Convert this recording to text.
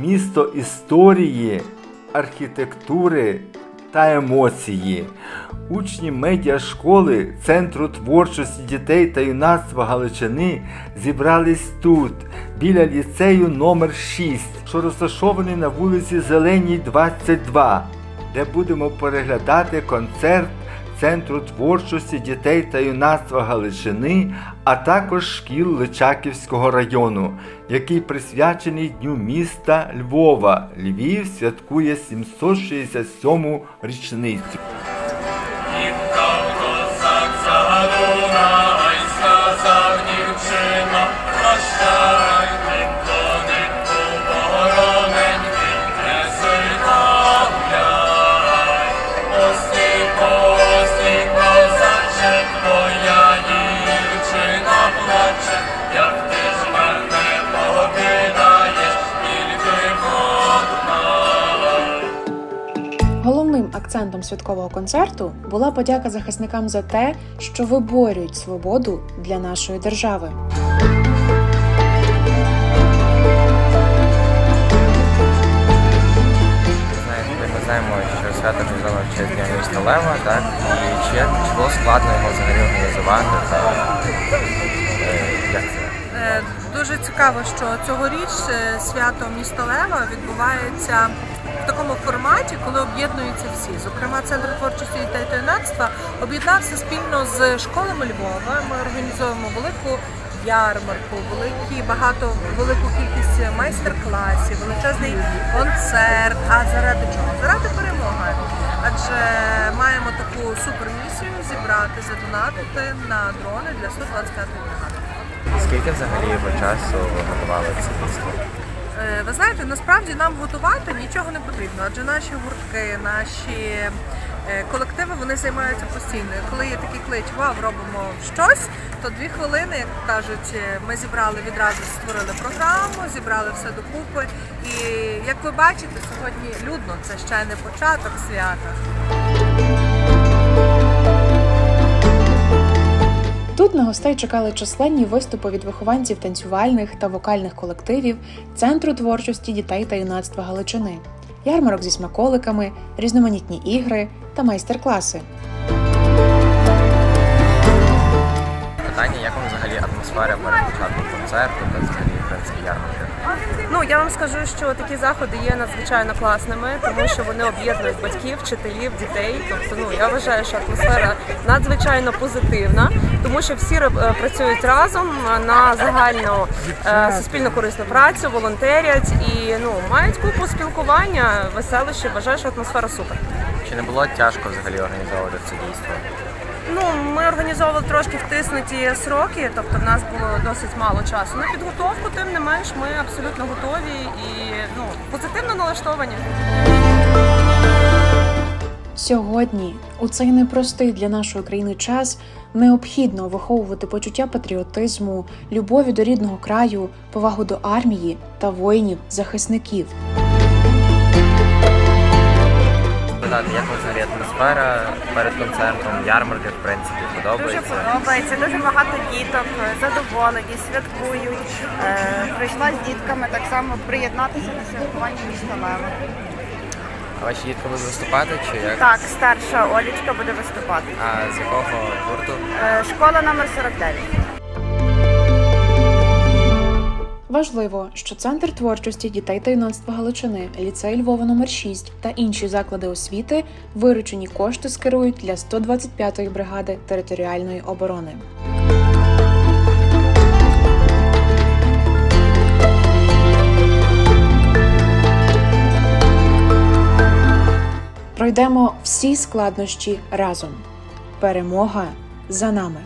місто історії, архітектури та емоції. Учні медіашколи Центру творчості дітей та юнацтва Галичини зібрались тут, біля ліцею номер 6 що розташований на вулиці Зеленій, 22, де будемо переглядати концерт Центру творчості дітей та юнацтва Галичини, а також шкіл Личаківського району, який присвячений Дню міста Львова. Львів святкує 767 річницю. Головним акцентом святкового концерту була подяка захисникам за те, що виборюють свободу для нашої держави. Ми знаємо, що свято організовано в честь Дня міста Лева, так? І чи, чи було складно його взагалі організувати? Та, е, як це? Е, Дуже цікаво, що цьогоріч е, свято міста Лева відбувається в такому форматі, коли об'єднуються всі. Зокрема, центр творчості дітей та об'єднався спільно з школами Львова. Ми організовуємо велику ярмарку, великі багато велику кількість майстер-класів, величезний концерт. А заради чого? Заради перемоги. Адже маємо таку супермісію зібрати, задонатити на дрони для 125-ї бригади. Скільки взагалі ви часу готували це дійство? Е, Ви знаєте, насправді нам готувати нічого не потрібно, адже наші гуртки, наші е, колективи вони займаються постійно. Коли є такий клич, вау, робимо щось, то дві хвилини, як кажуть, е, ми зібрали відразу, створили програму, зібрали все докупи. І як ви бачите, сьогодні людно це ще не початок свята. Тут на гостей чекали численні виступи від вихованців танцювальних та вокальних колективів Центру творчості дітей та юнацтва Галичини, ярмарок зі смаколиками, різноманітні ігри та майстер-класи. Питання, як вам взагалі атмосфера перед початком концерту та взагалі, принципі, ярмарки? Я вам скажу, що такі заходи є надзвичайно класними, тому що вони об'єднують батьків, вчителів, дітей. Тобто, ну я вважаю, що атмосфера надзвичайно позитивна, тому що всі е, працюють разом на загальну е, суспільно корисну працю, волонтерять і ну мають купу спілкування, веселощі. Вважаю, що атмосфера супер. Чи не було тяжко взагалі організовувати це дійство? Ну, ми організовували трошки втиснуті сроки, тобто в нас було досить мало часу. На підготовку, тим не менш, ми абсолютно готові і ну позитивно налаштовані. Сьогодні, у цей непростий для нашої країни час, необхідно виховувати почуття патріотизму, любові до рідного краю, повагу до армії та воїнів-захисників. Питати, як вам взагалі атмосфера перед концертом, ярмарки, в принципі, Дуже подобається? подобається, дуже багато діток задоволені, святкують. Е, прийшла з дітками так само приєднатися на святкування міста Лева. А ваші дітки будуть виступати чи як? Так, старша Олічка буде виступати. А з якого гурту? Е, школа номер 49. Важливо, що Центр творчості дітей та юнацтва Галичини, ліцей Львова номер 6 та інші заклади освіти виручені кошти скерують для 125-ї бригади територіальної оборони. Пройдемо всі складнощі разом. Перемога за нами.